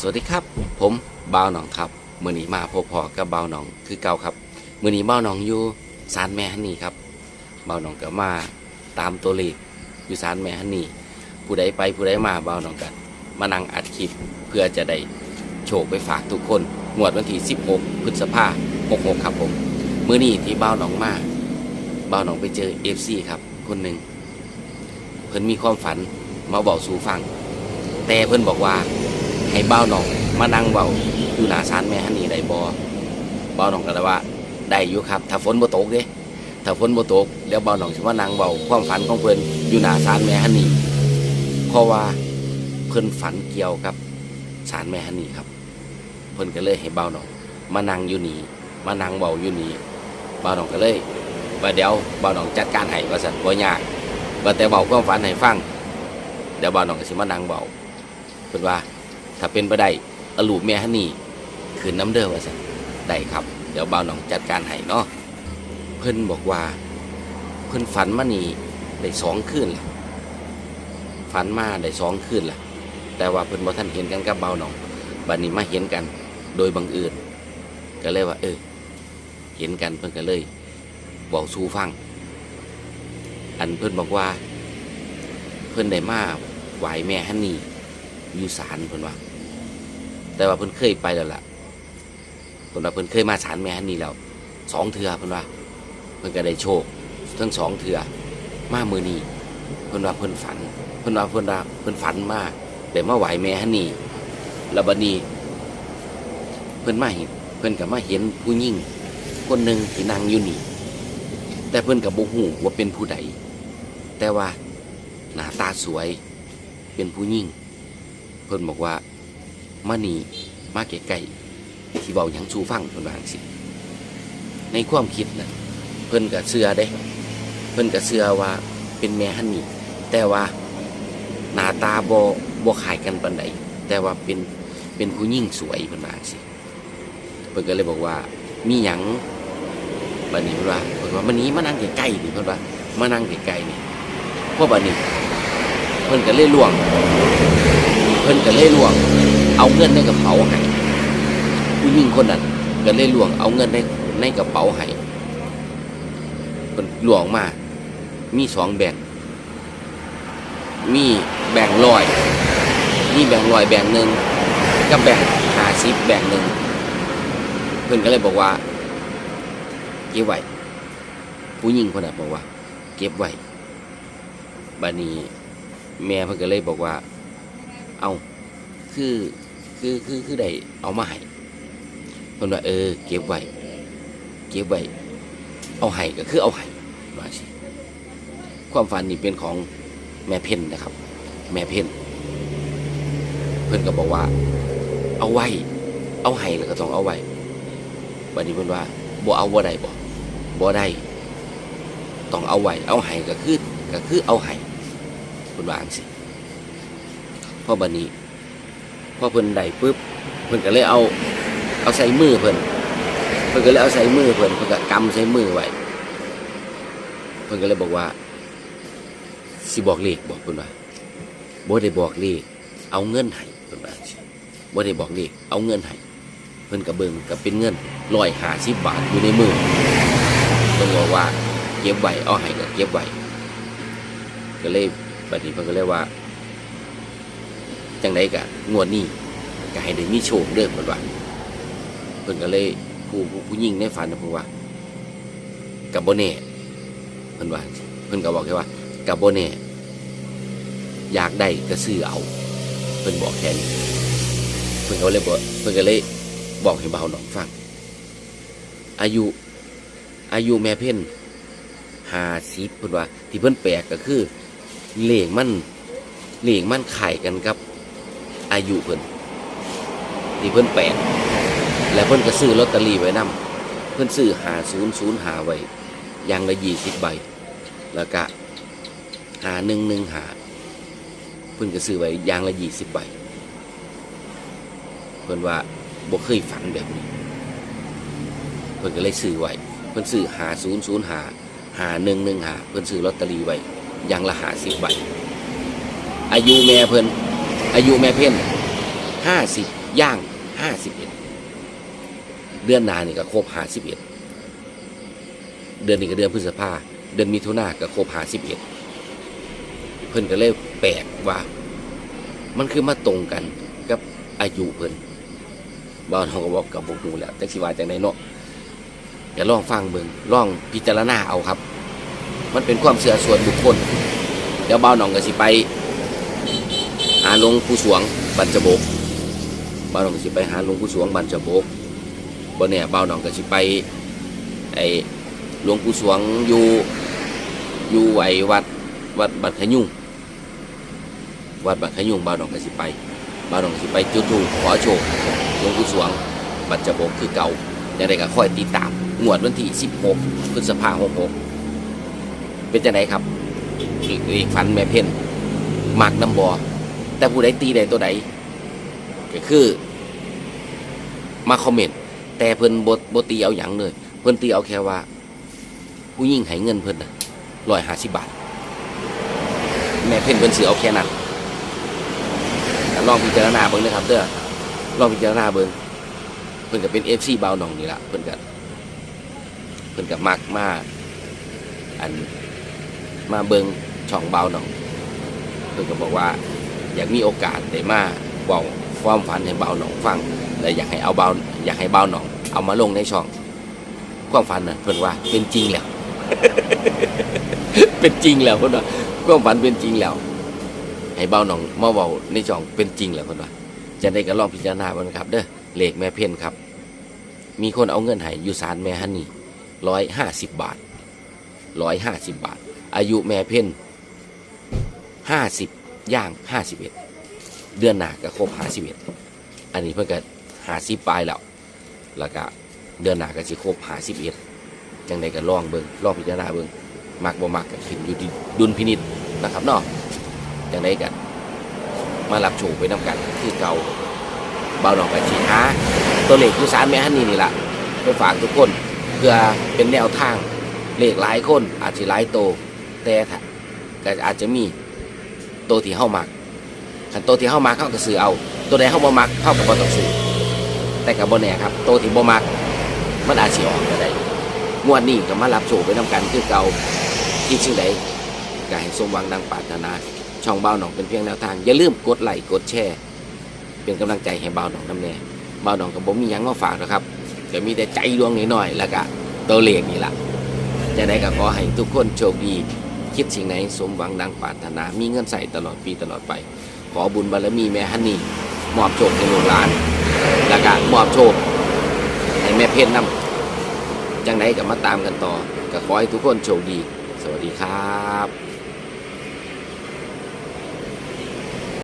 สวัสดีครับ ผมบ่าวหนองครับมือนี้มาพบพอกับบ่าวหนองคือเก่าครับมือนี้บ่าวหนองอยู่ศาลแม่ฮันนี่ครับบ่าวหนองก็มาตามตัวเลขอยู่ศาลแม่ฮันนี่ผู้ใดไปผู้ใดมาบ่าวหนองกัน มานั่งอัดคลิปเพื่อจะได้โชคไปฝากทุกคนงวดวันที่ 16 พฤษภาคม66 ครับผมมือนี้ที่บ่าวหนองมาบ่าวหนองไปเจอ FC ครับคนหนึ่งเพิ่นมีความฝันมาบอกสู่ฟัง แต่เพิ่นบอกว่า ให้เบ้าหนองมานั่งเบาอยู่หน้าศาลแม่ฮันนี่ได้บ่เบ้าหนองก็เลยว่าได้อยู่ครับ ถ้าฝนบ่ตกเด้ถ้าฝนบ่ตกเดี๋ยวเบ้าหนองสิมานั่งเบาความฝันของเพิ่นอยู่หน้าศาลแม่ฮันนี่เพราะว่าเพิ่นฝันเกี่ยวกับศาลแม่ฮันนี่ครับ เพิ่นก็เลยให้เบ้าหนองมานั่งอยู่นี่มานั่งเบาอยู่นี่เบ้าหนองก็เลยว่าเดี๋ยวเบ้าหนองจัดการให้ว่าซั่นบ่ยากว่าแต่เบาความฝันให้ฟังเดี๋ยวเบ้าหนองก็สิมานั่งเบาเพิ่นว่า ถ้าเป็นไปได้อาลูกแมฮันนี่คืนน้ำเด้อว่าสันได้ครับ เดี๋ยวบ่าวหนองจัดการให้เนาะเพิ่นบอกว่า เพิ่นฝันมานี่ได้สองคืนละฝันมาได้สองคืนละแต่ว่าเพิ่นบ่ท่านเห็นกันกับบ่าวหนองบัดนี้มาเห็นกัน โดยบังเอิญก็เลยว่า เออ เห็นกันเพิ่นก็เลยบอกสู่ฟัง อันเพิ่นบอกว่า เพิ่นได้มาไหวแม่ฮันนี่อยู่ศาลเพิ่นว่า แต่ว่าเพิ่นเคยไปแล้วล่ะเพิ่นว่าเพิ่นเคยมาศาลแม่ฮันนี่แล้วสองเทื่อเพิ่นว่า เพิ่นก็ได้โชคทั้งสองเทื่อมามือนี้เพิ่นว่าเพิ่นฝัน เพิ่นว่าเพิ่นว่าเพิ่นฝันมาได้มาไหวแม่ฮันนี่แล้วบัดนี้ เพิ่นมาเห็นเพิ่นก็มาเห็นผู้หญิงคนหนึ่งที่นั่งอยู่นี่ แต่เพิ่นก็บ่ฮู้ว่าเป็นผู้ใดแต่ว่าหน้าตาสวยเป็นผู้หญิงเพิ่นบอกว่า มานี่มาใกล้ๆที่เบาหยังชูฟังเพิ่นว่าจั่งสิในความคิดนะเพิ่นก็เชื่อเด้ เพิ่นก็เชื่อว่าเป็นแม่ฮันนี่ แต่ว่าหน้าตาบ่บ่ขายกันปานใดแต่ว่าเป็นเป็นผู้หญิงสวยเพิ่นว่าจั่งสิเพิ่นก็เลยบอกว่ามีหยังบัดนี้เพิ่นว่าเพิ่นว่ามานี้มานั่งใกล้ๆนี่เพิ่นว่ามานั่งใกล้ๆนี่พวกบัดนี้ เพิ่นก็เลยล่วง เพิ่นก็เลยล่วง เอาเงินในกระเป๋าให้ผู้หญิงคนนั้นก็เลยลวงเอาเงินในในกระเป๋าให้เพิ่นลวงมา มีสองแบ่งมีแบ่งค์ร้อยมีแบ่งค์ร้อยแบ่งหนึ่งกับแบ่งหาสิบแบ่งหนึ่งเพิ่อนก็เลยบอกว่าเก็บไว้ผู้หญิงคนนั้นบอกว่า เก็บไว้บัดนี้แม่เพิ่อนก็เลยบอกว่า เอาคือ คือคือคือได้เอามาให้เพิ่นว่าเออ เก็บไว้เก็บไว้เอาให้ก็คือเอาให้ว่าสิความฝันนี่เป็นของแม่เพ่นนะครับ แม่เพ่นเพิ่นก็บอกว่า เอาไว้ เอาให้แล้วก็ต้องเอาไว้บัดนี้เพิ่นว่าบ่เอาบ่ได้บ่บ่ได้ต้องเอาไว้เอาให้ก็คือก็คือเอาให้เพิ่นว่าจังซี่พอบันนี้ พอเพิ่นได้ปุ๊บเพิ่นก็เลยเอาเอาใส่มือเพิ่นเพิ่นก็เลยเอาใส่มือเพิ่นเพิ่นก็กำใส่มือไว้เพิ่นก็เลยบอกว่าสิบอกเลขบอกเพิ่นว่าบ่ได้บอกเลขเอาเงินให้เพิ่นว่าจังซี้บ่ได้บอกเลขเอาเงินให้เพิ่นก็เบิ่งก็เป็นเงิน150บาทอยู่ในมือเพิ่นบอกว่าเก็บไว้เอาให้ก็เก็บไว้ก็เลยบัดนี้เพิ่นก็เลยว่า จังไดกะงวดนี้ก็ให้ได้มีโชคเด้อเพิ่นว่าเพิ่นก็เลยผู้ผู้ผู้หญิงในฝันนะเพิ่นว่ากับบ่แน่เพิ่นว่าเพิ่นก็บอกแค่ว่ากับบ่แน่อยากได้ก็ซื้อเอา เพิ่นบอกแค่นี้เพิ่นก็เลยบอกเพิ่นก็เลยบอกให้เบาหนองฟัง อายุอายุแม่เพ่น50เพิ่นว่า ที่เพิ่นแปลกก็คือเลขมันเลขมันไข่กันกับ อายุเพิ่นที่เพิ่นแปดแล้วเพิ่นก็ซื้อลอตเตอรี่ไว้นำเพิ่นซื้อหาศูนย์ศูนย์หาไว้อยางละยี่สิบใบ แล้วก็หาหนึ่งหนึ่งหาเพิ่นก็ซื้อไว้อยางละยี่สิบใบ เพิ่นว่าบ่เคยฝันแบบนี้ เพิ่นก็เลยซื้อไว้เพิ่นซื้อหาศูนย์ศูนย์หาหาหนึ่งหนึ่งหาเพิ่นซื้อลอตเตอรี่ไว้อยางละหาสิบใบอายุแม่เพิ่น อายุแม่เพ่นห้าสิบย่างห้าสิบเอ็ดเดือนนานี่ก็ครบห้าสิบเอ็ดเดือนนี้ก็เดือนพฤษภาเดือนมิถุนาก็ครบห้าสิบเอ็ดเพิ่นก็เลยแปลกว่า มันคือมาตรงกันกับอายุเพิ่นบ้านเขาก็บอกกับบอกดูแล้วจักสิว่าจังไดเนาะอย่าลองฟังเบิ่งลองพิจารณาเอาครับ มันเป็นความเชื่อส่วนบุคคลเดี๋ยวบ่าวหนองก็สิไปาหลวงปู่สวงบัญจบกบ่าวหนองก็สิไปหาหลวงปู่สวงบัญจบกบ่เนี่ยบ่าวหนองก็สิไปไอหลวงปู่สวงอยู่อยู่ไอ้วัดวัดบัดขยุงวัดบัดขยุงบ่าวหนองก็สิไปบ่าวหนองก็สิไปจุดธูปขอโชคหลวงปู่สวงบัญจบกคือเก่าอย่างไรก็ค่อยติดตามงวดวันที่ 16พฤษภาคม66เป็นจังไดครับอีกอีกฟันแม่เพ่นมักน้ำบอ แต่ผู้ใดตีใดตัวใดก็คือ มาคอมเมนต์แต่เพิ่นบทบตีเอาอย่างเลย เพิ่นตีเอาแค่ว่า ผู้ยิ่งให้เงินเพิ่นนะร้อยห้าสิบบาท แม่เพ่นเพิ่นซื้อเอาแค่นั้นลองพิจารณาเบิ่งนะครับเด้อลองพิจารณาเบิ่งเพิ่นก็เป็นเอฟซีเบาหนองนี่ละเพิ่นก็เพิ่นก็มักมาอันมาเบิงช่องเบาหนอง เพื่อนก็บอกว่า อยากมีโอกาสได้มาบอกความฝันให้เบาหนองฟังและอยากให้เอาเบาอยากให้เบาหนอง เอามาลงในช่อง ความฝันนะเพื่อนว่าเป็นจริงแล้ว เป็นจริงแล้วเพื่อนว่าความฝันเป็นจริงแล้ว ให้เบาหนองมาเบาในช่องเป็นจริงแล้วเพื่อนว่าจะได้ก็ลองพิจารณาบ้างครับ เด้อเลขแม่เพ่นครับ มีคนเอาเงินให้อยู่ศาลแม่ฮันนี่ร้อยห้าสิบบาทร้อยห้าสิบบาท อายุแม่เพ่นห้าสิบ ย่างห้าสิบเอ็ดเดือนหนาก็ครบห้าสิบเอ็ดอันนี้เพิ่นก็หาสิบปลายแล้วแล้วก็เดือนหนาก็สิครบห้าสิบเอ็ดจังใดก็ลองเบิ่งลองพิจารณาเบิ่งมักบ่มักก็ขึ้นอยู่ที่ดุลพินิจนะครับเนาะจังใดกันมารับโชคไปน้ำกันคือเก่าเบาหนองไปชีหาตัวเลขอยู่สารแม่ฮันนี่นี่แหละไปฝากทุกคนเพื่อเป็นแนวทางเลขหลายคนอาจจะหลายโตแต่ก็อาจจะมี ตวที่เข้ามักขันโตวที่เข้ามักเข้าก็ซื้อเอา ตัวใดเข้าบ่มักเข้ากับบ่ต้องซื้อแต่กับบ่แน่ครับโตวที่บ่มักมันอาจสิออกก็ได้งวดนี้ก็มารับโชคไปนำกันคือเก่าที่สิ่งใดก็ให้สมหวังดังปรารถนา ช่องเบาหนองเป็นเพียงแนวทาง อย่าลืมกดไลค์กดแชร์เป็นกำลังใจให้เบาหนองน้ำแน่เบาหนองกับผมมีหยังมาฝากนะครับก็มีแต่ใจดวงน้อยๆแล้วก็ตัวเลขนี่ล่ะจะได้ก็ขอให้ทุกคนโชคดี คิดสิ่งไหนสมหวังดังปรารถนา มีเงินใส่ตลอดปีตลอดไป ขอบุญบารมีแม่ฮันนี่มอบโชคให้ลูกหลาน แล้วก็มอบโชคให้แม่เพชรนำจังไหนก็มาตามกันต่อก็ขอให้ทุกคนโชคดี สวัสดีครับ